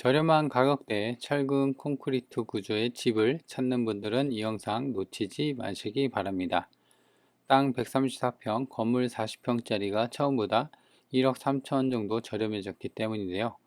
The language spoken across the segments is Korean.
저렴한 가격대에 철근 콘크리트 구조의 집을 찾는 분들은 이 영상 놓치지 마시기 바랍니다. 땅 134평, 건물 40평짜리가 처음보다 1억 3천 정도 저렴해졌기 때문인데요.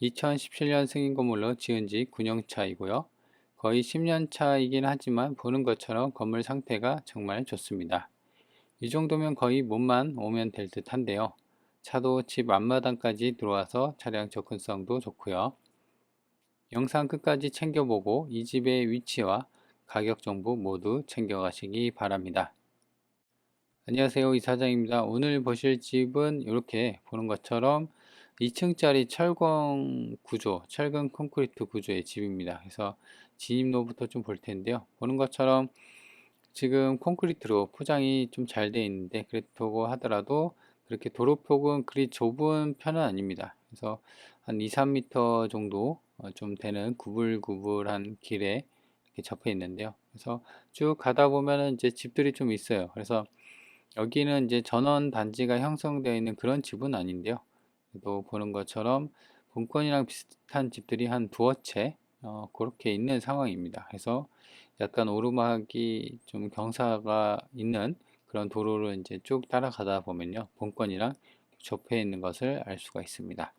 2017년 승인 건물로 지은 지 9년 차이고요. 거의 10년 차이긴 하지만 보는 것처럼 건물 상태가 정말 좋습니다. 이 정도면 거의 몸만 오면 될 듯 한데요. 차도 집 앞마당까지 들어와서 차량 접근성도 좋고요. 영상 끝까지 챙겨보고 이 집의 위치와 가격 정보 모두 챙겨가시기 바랍니다. 안녕하세요 이사장입니다. 오늘 보실 집은 이렇게 보는 것처럼 2층짜리 철근 구조, 철근 콘크리트 구조의 집입니다. 그래서 진입로부터 좀 볼 텐데요. 보는 것처럼 지금 콘크리트로 포장이 좀잘 되어 있는데 그렇다고 하더라도 그렇게 도로 폭은 그리 좁은 편은 아닙니다. 그래서 한 2, 3m 정도 어, 좀 되는 구불구불한 길에 이렇게 접해 있는데요. 그래서 쭉 가다 보면은 이제 집들이 좀 있어요. 그래서 여기는 이제 전원 단지가 형성되어 있는 그런 집은 아닌데요. 또 보는 것처럼 본권이랑 비슷한 집들이 한 두어 채 어, 그렇게 있는 상황입니다. 그래서 약간 오르막이 좀 경사가 있는 그런 도로를 이제 쭉 따라가다 보면요. 본권이랑 접해 있는 것을 알 수가 있습니다.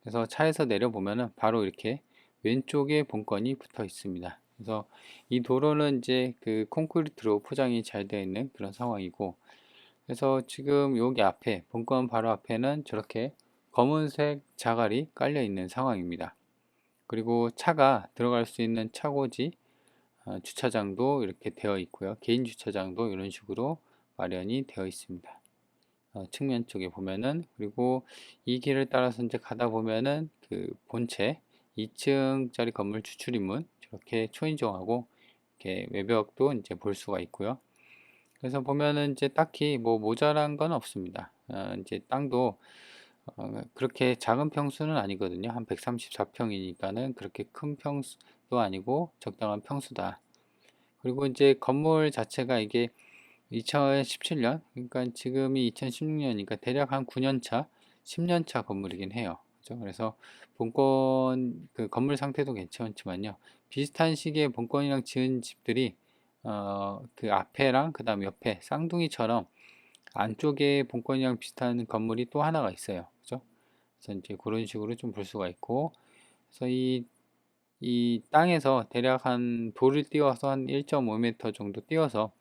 그래서 차에서 내려보면은 바로 이렇게 왼쪽에 본건이 붙어 있습니다. 그래서 이 도로는 이제 그 콘크리트로 포장이 잘 되어 있는 그런 상황이고 그래서 지금 여기 앞에 본건 바로 앞에는 저렇게 검은색 자갈이 깔려 있는 상황입니다. 그리고 차가 들어갈 수 있는 차고지 어, 주차장도 이렇게 되어 있고요. 개인 주차장도 이런 식으로 마련이 되어 있습니다. 어, 측면 쪽에 보면은 그리고 이 길을 따라서 이제 가다 보면은 그 본체 2층짜리 건물 추출입문 저렇게 초인종하고 이렇게 외벽도 이제 볼 수가 있고요. 그래서 보면은 이제 딱히 뭐 모자란 건 없습니다. 어, 이제 땅도 어, 그렇게 작은 평수는 아니거든요. 한 134평이니까는 그렇게 큰 평수도 아니고 적당한 평수다. 그리고 이제 건물 자체가 이게 2017년, 그러니까 지금이 2016년이니까 대략 한 9년 차, 10년 차 건물이긴 해요. 그죠? 그래서 본권 그 건물 상태도 괜찮지만요. 비슷한 시기에 본권이랑 지은 집들이 어, 그 앞에랑 그 다음 옆에 쌍둥이처럼 안쪽에 본권이랑 비슷한 건물이 또 하나가 있어요. 그죠? 그래서 이제 그런 식으로 좀 볼 수가 있고, 그래서 이, 이 땅에서 대략 한 돌을 띄워서 한 1.5m 정도 띄워서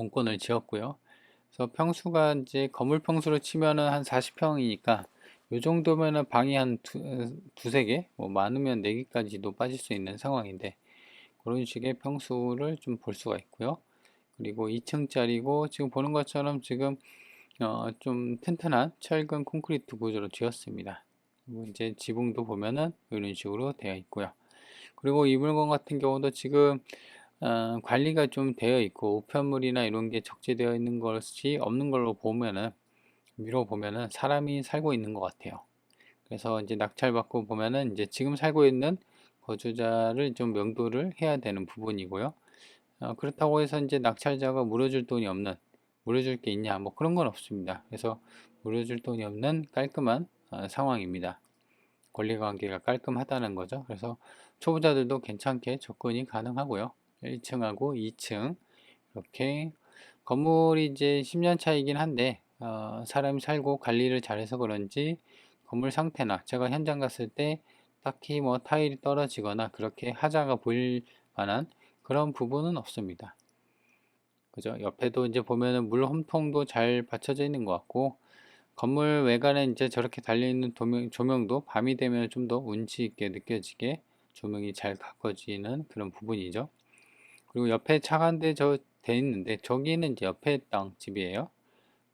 본권을 지었고요. 그래서 평수가 이제 건물 평수로 치면은 한 40평이니까 요 정도면은 방이 한 두, 두세 개, 뭐 많으면 네 개까지도 빠질 수 있는 상황인데 그런 식의 평수를 좀 볼 수가 있고요. 그리고 2층짜리고 지금 보는 것처럼 지금 어, 좀 튼튼한 철근 콘크리트 구조로 지었습니다. 이제 지붕도 보면은 이런 식으로 되어 있고요. 그리고 이 물건 같은 경우도 지금 어, 관리가 좀 되어 있고 우편물이나 이런 게 적재되어 있는 것이 없는 걸로 보면은 미로 보면은 사람이 살고 있는 것 같아요. 그래서 이제 낙찰받고 보면은 이제 지금 살고 있는 거주자를 좀 명도를 해야 되는 부분이고요. 어, 그렇다고 해서 이제 낙찰자가 물어줄 돈이 없는 물어줄 게 있냐 뭐 그런 건 없습니다. 그래서 물어줄 돈이 없는 깔끔한 어, 상황입니다. 권리관계가 깔끔하다는 거죠. 그래서 초보자들도 괜찮게 접근이 가능하고요. 1층하고 2층 이렇게 건물이 이제 10년 차이긴 한데 어, 사람이 살고 관리를 잘해서 그런지 건물 상태나 제가 현장 갔을 때 딱히 뭐 타일이 떨어지거나 그렇게 하자가 보일 만한 그런 부분은 없습니다. 그죠? 옆에도 이제 보면은 물 홈통도 잘 받쳐져 있는 것 같고 건물 외관에 이제 저렇게 달려있는 조명, 조명도 밤이 되면 좀 더 운치 있게 느껴지게 조명이 잘 가꿔지는 그런 부분이죠. 그리고 옆에 차가운데 저돼 있는데 저기는 이제 옆에 땅 집이에요.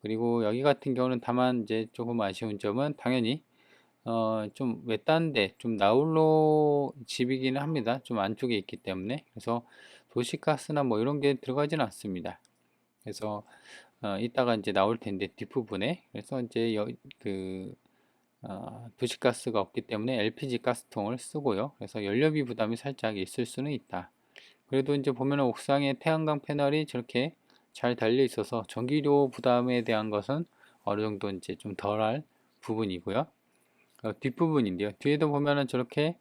그리고 여기 같은 경우는 다만 이제 조금 아쉬운 점은 당연히 어 좀 외딴데 좀 나홀로 집이기는 합니다. 좀 안쪽에 있기 때문에 그래서 도시가스나 뭐 이런 게 들어가지는 않습니다. 그래서 어 이따가 이제 나올 텐데 뒷부분에 그래서 이제 여, 그 어, 도시가스가 없기 때문에 LPG 가스통을 쓰고요. 그래서 연료비 부담이 살짝 있을 수는 있다. 그래도 이제 보면 옥상에 태양광 패널이 저렇게 잘 달려 있어서 전기료 부담에 대한 것은 어느 정도 이제 좀 덜할 부분이고요. 어, 뒷부분인데요. 뒤에도 보면은 저렇게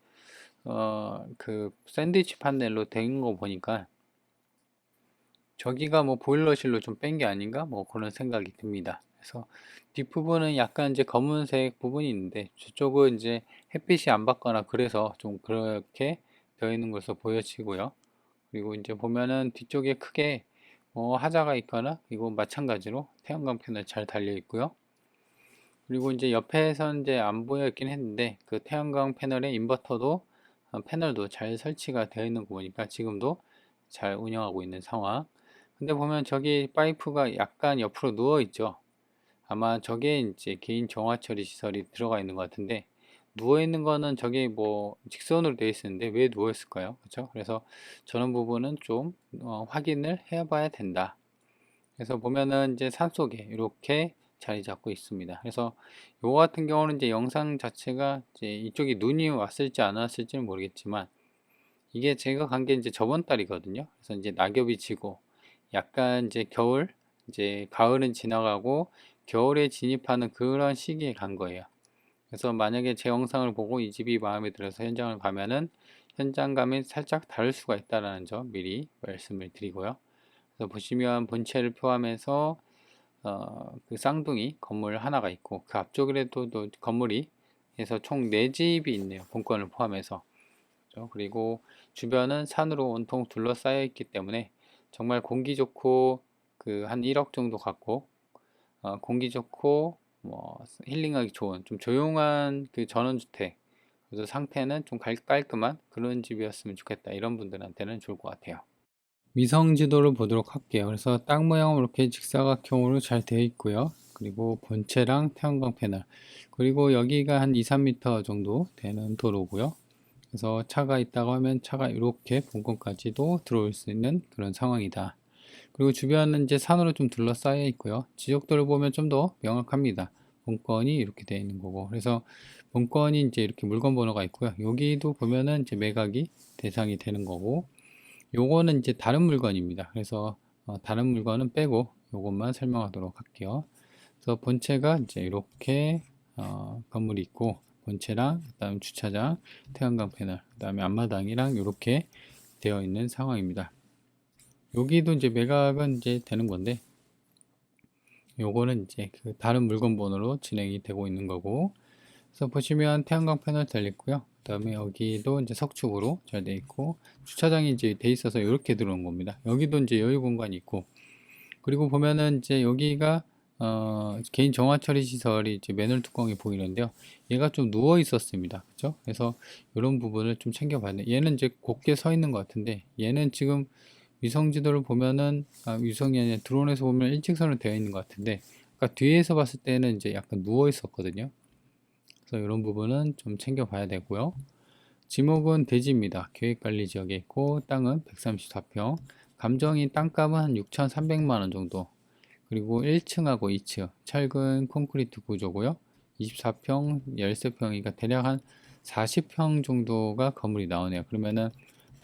어, 그 샌드위치 판넬로 된 거 보니까 저기가 뭐 보일러실로 좀 뺀 게 아닌가 뭐 그런 생각이 듭니다. 그래서 뒷부분은 약간 이제 검은색 부분이 있는데 저쪽은 이제 햇빛이 안 받거나 그래서 좀 그렇게 되어 있는 것으로 보여지고요. 그리고 이제 보면은 뒤쪽에 크게 뭐 하자가 있거나 이거 마찬가지로 태양광 패널 잘 달려 있고요. 그리고 이제 옆에선 이제 안 보여 있긴 했는데 그 태양광 패널에 인버터도 어, 패널도 잘 설치가 되어 있는 거 보니까 지금도 잘 운영하고 있는 상황. 근데 보면 저기 파이프가 약간 옆으로 누워 있죠. 아마 저게 이제 개인 정화 처리 시설이 들어가 있는 것 같은데 누워 있는 거는 저게 뭐 직선으로 되어 있었는데 왜 누워 있을까요? 그렇죠? 그래서 저런 부분은 좀 어, 확인을 해 봐야 된다. 그래서 보면은 이제 산 속에 이렇게 자리 잡고 있습니다. 그래서 요 같은 경우는 이제 영상 자체가 이제 이쪽이 눈이 왔을지 안 왔을지는 모르겠지만 이게 제가 간 게 이제 저번 달이거든요. 그래서 이제 낙엽이 지고 약간 이제 겨울 이제 가을은 지나가고 겨울에 진입하는 그런 시기에 간 거예요. 그래서 만약에 제 영상을 보고 이 집이 마음에 들어서 현장을 가면은 현장감이 살짝 다를 수가 있다는 점 미리 말씀을 드리고요. 그래서 보시면 본체를 포함해서 어, 그 쌍둥이 건물 하나가 있고 그 앞쪽에도 또 건물이 해서 총 4집이 있네요. 본건을 포함해서. 그렇죠? 그리고 주변은 산으로 온통 둘러싸여 있기 때문에 정말 공기 좋고 그 한 1억 정도 갖고 어, 공기 좋고 뭐 힐링하기 좋은 좀 조용한 그 전원주택. 그래서 상태는 좀 깔끔한 그런 집이었으면 좋겠다. 이런 분들한테는 좋을 것 같아요. 위성 지도를 보도록 할게요. 그래서 땅 모양은 이렇게 직사각형으로 잘 되어 있고요. 그리고 본체랑 태양광 패널. 그리고 여기가 한 2, 3m 정도 되는 도로고요. 그래서 차가 있다고 하면 차가 이렇게 본건까지도 들어올 수 있는 그런 상황이다 그리고 주변은 이제 산으로 좀 둘러싸여 있고요. 지적도를 보면 좀 더 명확합니다. 본건이 이렇게 되어 있는 거고. 그래서 본건이 이제 이렇게 물건 번호가 있고요. 여기도 보면은 이제 매각이 대상이 되는 거고. 요거는 이제 다른 물건입니다. 그래서 어, 다른 물건은 빼고 요것만 설명하도록 할게요. 그래서 본체가 이제 이렇게 어, 건물이 있고 본체랑 그다음 주차장, 태양광 패널, 그다음에 앞마당이랑 이렇게 되어 있는 상황입니다. 여기도 이제 매각은 이제 되는 건데 요거는 이제 그 다른 물건 번호로 진행이 되고 있는 거고 그래서 보시면 태양광 패널 달렸고요 그 다음에 여기도 이제 석축으로 잘 돼 있고 주차장이 이제 돼 있어서 이렇게 들어온 겁니다 여기도 이제 여유 공간이 있고 그리고 보면은 이제 여기가 어, 개인 정화 처리 시설이 이제 매널 뚜껑이 보이는데요. 얘가 좀 누워 있었습니다. 그죠? 그래서 이런 부분을 좀 돼. 얘는 이제 곱게 서 있는 것 같은데 얘는 지금 위성 지도를 보면은 아, 위성이 아니라 드론에서 보면 일직선으로 되어 있는 것 같은데 아까 뒤에서 봤을 때는 이제 약간 누워 있었거든요. 그래서 이런 부분은 좀 챙겨봐야 되고요. 지목은 대지입니다. 계획관리 지역에 있고 땅은 134평, 감정인 땅값은 한 6,300만 원 정도. 그리고 1층하고 2층 철근 콘크리트 구조고요. 24평, 13평이니까 대략 한 40평 정도가 건물이 나오네요. 그러면은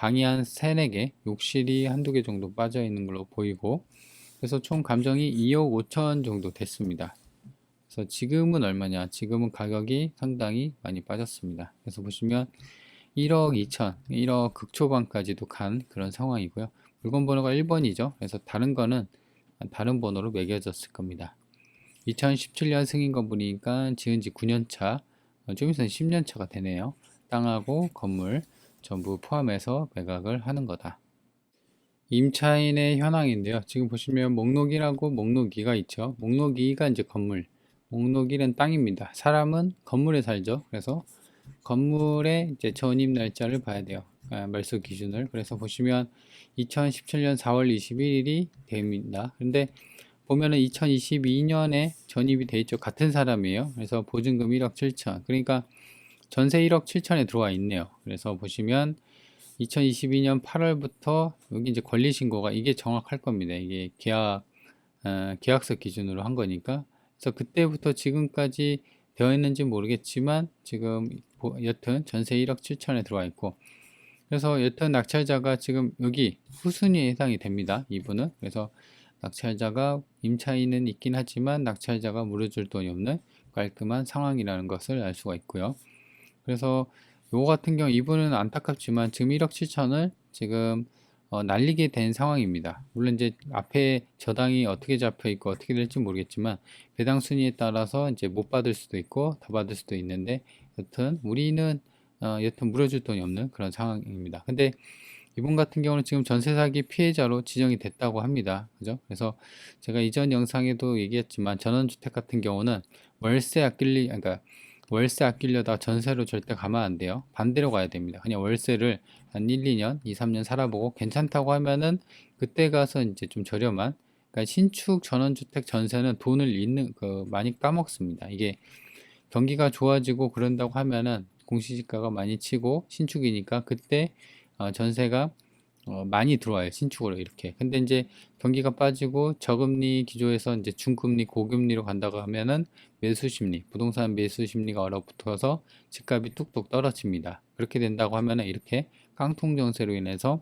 방이 한 3, 4개, 욕실이 한두 개 정도 빠져 있는 걸로 보이고 그래서 총 감정이 2억 5천 정도 됐습니다. 그래서 지금은 얼마냐? 지금은 가격이 상당히 많이 빠졌습니다. 그래서 보시면 1억 2천, 1억 극초반까지도 간 그런 상황이고요. 물건 번호가 1번이죠. 그래서 다른 거는 다른 번호로 매겨졌을 겁니다. 2017년 승인 건물이니까 지은 지 9년 차, 어, 좀 있으면 10년 차가 되네요. 땅하고 건물 전부 포함해서 매각을 하는 거다. 임차인의 현황인데요. 지금 보시면 목록 1하고 목록 2가 있죠. 목록 2가 이제 건물, 목록 1은 땅입니다. 사람은 건물에 살죠. 그래서 건물의 이제 전입 날짜를 봐야 돼요. 아, 말소 기준을. 그래서 보시면 2017년 4월 21일이 됩니다. 근데 보면은 2022년에 전입이 돼 있죠. 같은 사람이에요. 그래서 보증금 1억 7천. 그러니까 전세 1억 7천에 들어와 있네요. 그래서 보시면 2022년 8월부터 여기 이제 권리 신고가 이게 정확할 겁니다. 이게 계약 어, 계약서 기준으로 한 거니까. 그래서 그때부터 지금까지 되어 있는지 모르겠지만 지금 여튼 전세 1억 7천에 들어와 있고 그래서 여튼 낙찰자가 지금 여기 후순위에 해당이 됩니다. 이분은 그래서 낙찰자가 임차인은 있긴 하지만 낙찰자가 물어줄 돈이 없는 깔끔한 상황이라는 것을 알 수가 있고요. 그래서 요거 같은 경우 이분은 안타깝지만 지금 1억 7천을 지금 어, 날리게 된 상황입니다. 물론 이제 앞에 저당이 어떻게 잡혀 있고 어떻게 될지 모르겠지만 배당 순위에 따라서 이제 못 받을 수도 있고 더 받을 수도 있는데 여튼 우리는 어, 여튼 물어줄 돈이 없는 그런 상황입니다. 근데 이분 같은 경우는 지금 전세 사기 피해자로 지정이 됐다고 합니다. 그죠? 그래서 제가 이전 영상에도 얘기했지만 전원주택 같은 경우는 월세 아낄리, 그러니까 월세 아끼려다 전세로 절대 가면 안 돼요. 반대로 가야 됩니다. 그냥 월세를 한 1, 2년, 2, 3년 살아보고 괜찮다고 하면은 그때 가서 이제 좀 저렴한 그러니까 신축 전원주택 전세는 돈을 잃는 그 많이 까먹습니다. 이게 경기가 좋아지고 그런다고 하면은 공시지가가 많이 치고 신축이니까 그때 어, 전세가 어, 많이 들어와요 신축으로 이렇게 근데 이제 경기가 빠지고 저금리 기조에서 이제 중금리 고금리로 간다고 하면은 매수 심리 부동산 매수 심리가 얼어붙어서 집값이 뚝뚝 떨어집니다 그렇게 된다고 하면은 이렇게 깡통 정세로 인해서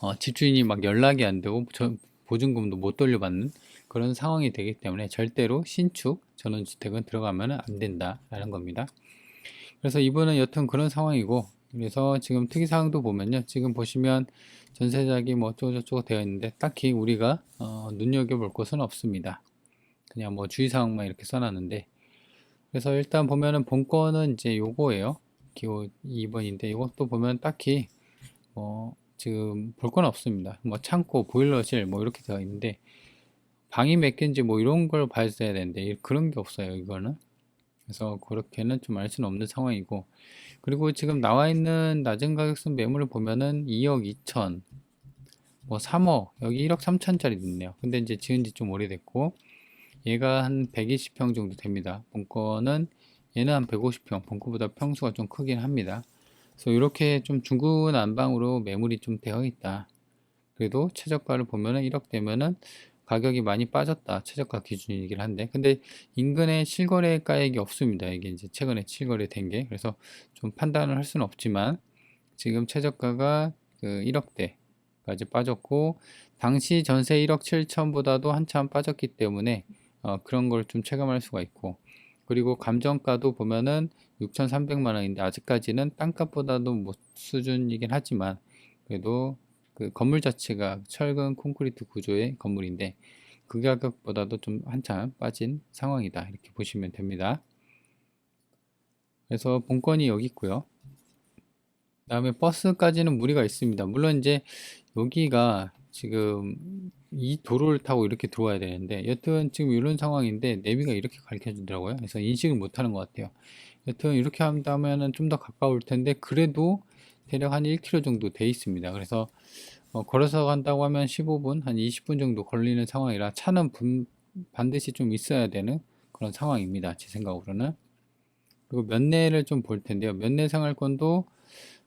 어, 집주인이 막 연락이 안 되고 저, 보증금도 못 돌려받는 그런 상황이 되기 때문에 절대로 신축 전원주택은 들어가면 안 된다라는 겁니다. 그래서 이분은 여튼 그런 상황이고 그래서 지금 특이사항도 보면요. 지금 보시면 전세자기 뭐 어쩌고저쩌고 되어 있는데 딱히 우리가 어, 눈여겨볼 것은 없습니다. 그냥 뭐 주의사항만 이렇게 써놨는데 그래서 일단 보면은 본건은 이제 요거예요. 기호 2번인데 이것도 보면 딱히 뭐 지금 볼 건 없습니다. 뭐 창고, 보일러실 뭐 이렇게 되어 있는데 방이 몇 개인지 뭐 이런 걸 봐야 되는데 그런 게 없어요. 이거는. 그래서 그렇게는 좀 알 수는 없는 상황이고 그리고 지금 나와 있는 낮은 가격선 매물을 보면은 2억 2천 뭐 3억 여기 1억 3천짜리 있네요. 근데 이제 지은 지 좀 오래됐고 얘가 한 120평 정도 됩니다. 본건은 얘는 한 150평 본거보다 평수가 좀 크긴 합니다. 그래서 이렇게 좀 중구난방으로 매물이 좀 되어 있다. 그래도 최저가를 보면은 1억 되면은 가격이 많이 빠졌다. 최저가 기준이긴 한데. 근데 인근에 실거래가액이 없습니다. 이게 이제 최근에 실거래 된 게. 그래서 좀 판단을 할 수는 없지만 지금 최저가가 그 1억대까지 빠졌고 당시 전세 1억 7천보다도 한참 빠졌기 때문에 어, 그런 걸 좀 체감할 수가 있고 그리고 감정가도 보면은 6,300만 원인데 아직까지는 땅값보다도 못 수준이긴 하지만 그래도 그 건물 자체가 철근 콘크리트 구조의 건물인데 그 가격보다도 좀 한참 빠진 상황이다. 이렇게 보시면 됩니다. 그래서 본건이 여기 있고요. 그 다음에 버스까지는 무리가 있습니다. 물론 이제 여기가 지금 이 도로를 타고 이렇게 들어와야 되는데 여튼 지금 이런 상황인데 내비가 이렇게 가르쳐 주더라고요. 그래서 인식을 못하는 것 같아요. 여튼 이렇게 한다면 좀더 가까울 텐데 그래도 대략 한 1km 정도 돼 있습니다. 그래서 어, 걸어서 간다고 하면 15분, 한 20분 정도 걸리는 상황이라 차는 분, 반드시 좀 있어야 되는 그런 상황입니다. 제 생각으로는. 그리고 면내를 좀 볼 텐데요. 면내 생활권도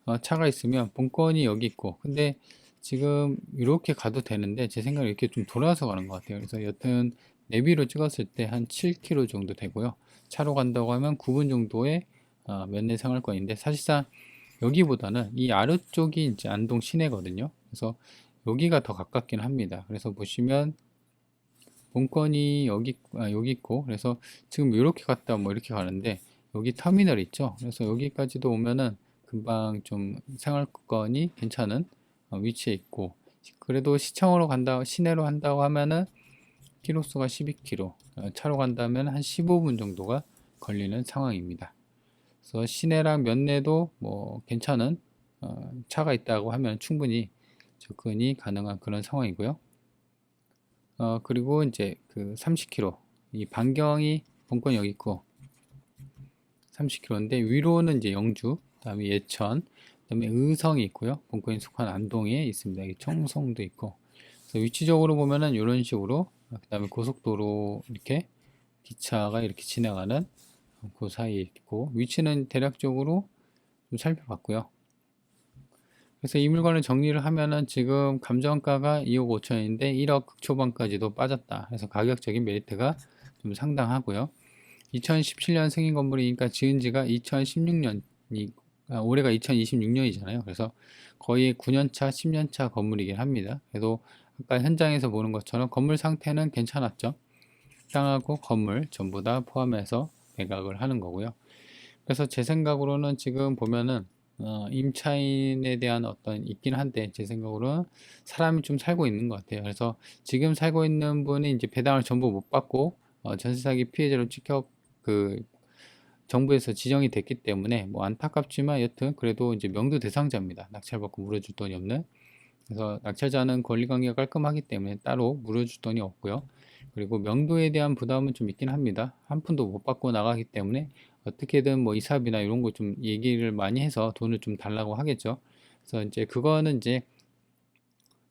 어, 차가 있으면 본건이 여기 있고, 근데 지금 이렇게 가도 되는데 제 생각에 이렇게 좀 돌아서 가는 것 같아요. 그래서 여튼 내비로 찍었을 때 한 7km 정도 되고요. 차로 간다고 하면 9분 정도의 어, 면내 생활권인데 사실상 여기보다는 이 아래쪽이 이제 안동 시내거든요. 그래서 여기가 더 가깝긴 합니다. 그래서 보시면 본건이 여기 아, 여기 있고 그래서 지금 이렇게 갔다 뭐 이렇게 가는데 여기 터미널 있죠. 그래서 여기까지도 오면은 금방 좀 생활권이 괜찮은 어, 위치에 있고 그래도 시청으로 간다 시내로 한다고 하면은 키로수가 12km 어, 차로 간다면 한 15분 정도가 걸리는 상황입니다. 그래서 시내랑 면내도 뭐 괜찮은 어, 차가 있다고 하면 충분히 접근이 가능한 그런 상황이고요. 어, 그리고 이제 그 30km 이 반경이 본권 여기 있고 30km인데 위로는 이제 영주, 그다음에 예천, 그다음에 의성이 있고요. 본권이 속한 안동에 있습니다. 청송도 있고. 위치적으로 보면은 이런 식으로 그다음에 고속도로 이렇게 기차가 이렇게 지나가는 그 사이에 있고 위치는 대략적으로 좀 살펴봤고요. 그래서 이 물건을 정리를 하면은 지금 감정가가 2억 5천인데 1억 초반까지도 빠졌다. 그래서 가격적인 메리트가 좀 상당하고요. 2017년 승인 건물이니까 지은 지가 2016년이 아, 올해가 2026년이잖아요. 그래서 거의 9년차, 10년차 건물이긴 합니다. 그래도 아까 현장에서 보는 것처럼 건물 상태는 괜찮았죠. 식당하고 건물 전부 다 포함해서 매각을 하는 거고요. 그래서 제 생각으로는 지금 보면은 어, 임차인에 대한 어떤 있긴 한데 제 생각으로는 사람이 좀 살고 있는 것 같아요. 그래서 지금 살고 있는 분이 이제 배당을 전부 못 받고 어, 전세 사기 피해자로 찍혀 그 정부에서 지정이 됐기 때문에 뭐 안타깝지만 여튼 그래도 이제 명도 대상자입니다. 낙찰받고 물어줄 돈이 없는. 그래서 낙찰자는 권리관계가 깔끔하기 때문에 따로 물어줄 돈이 없고요. 그리고 명도에 대한 부담은 좀 있긴 합니다. 한 푼도 못 받고 나가기 때문에 어떻게든 뭐 이사비나 이런 거 좀 얘기를 많이 해서 돈을 좀 달라고 하겠죠. 그래서 이제 그거는 이제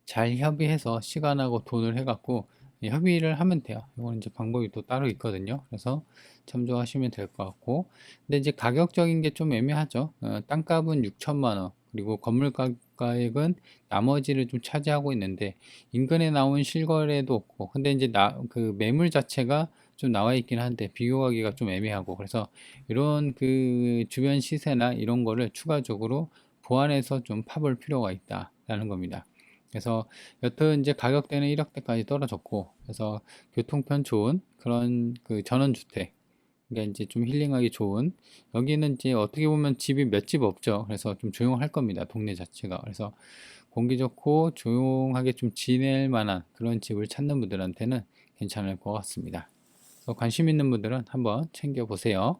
잘 협의해서 시간하고 돈을 해갖고 협의를 하면 돼요. 이거는 이제 방법이 또 따로 있거든요. 그래서 참조하시면 될 것 같고. 근데 이제 가격적인 게 좀 애매하죠. 어, 땅값은 6천만 원, 그리고 건물 가 액은 나머지를 좀 차지하고 있는데 인근에 나온 실거래도 없고, 근데 이제 나, 그 매물 자체가 좀 나와 있긴 한데 비교하기가 좀 애매하고 그래서 이런 그 주변 시세나 이런 거를 추가적으로 보완해서 좀 파볼 필요가 있다라는 겁니다. 그래서 여튼 이제 가격대는 1억대까지 떨어졌고 그래서 교통편 좋은 그런 그 전원주택 그러니까 이제 좀 힐링하기 좋은. 여기는 이제 어떻게 보면 집이 몇 집 없죠. 그래서 좀 조용할 겁니다 동네 자체가. 그래서 공기 좋고 조용하게 좀 지낼 만한 그런 집을 찾는 분들한테는 괜찮을 것 같습니다. 관심 있는 분들은 한번 챙겨 보세요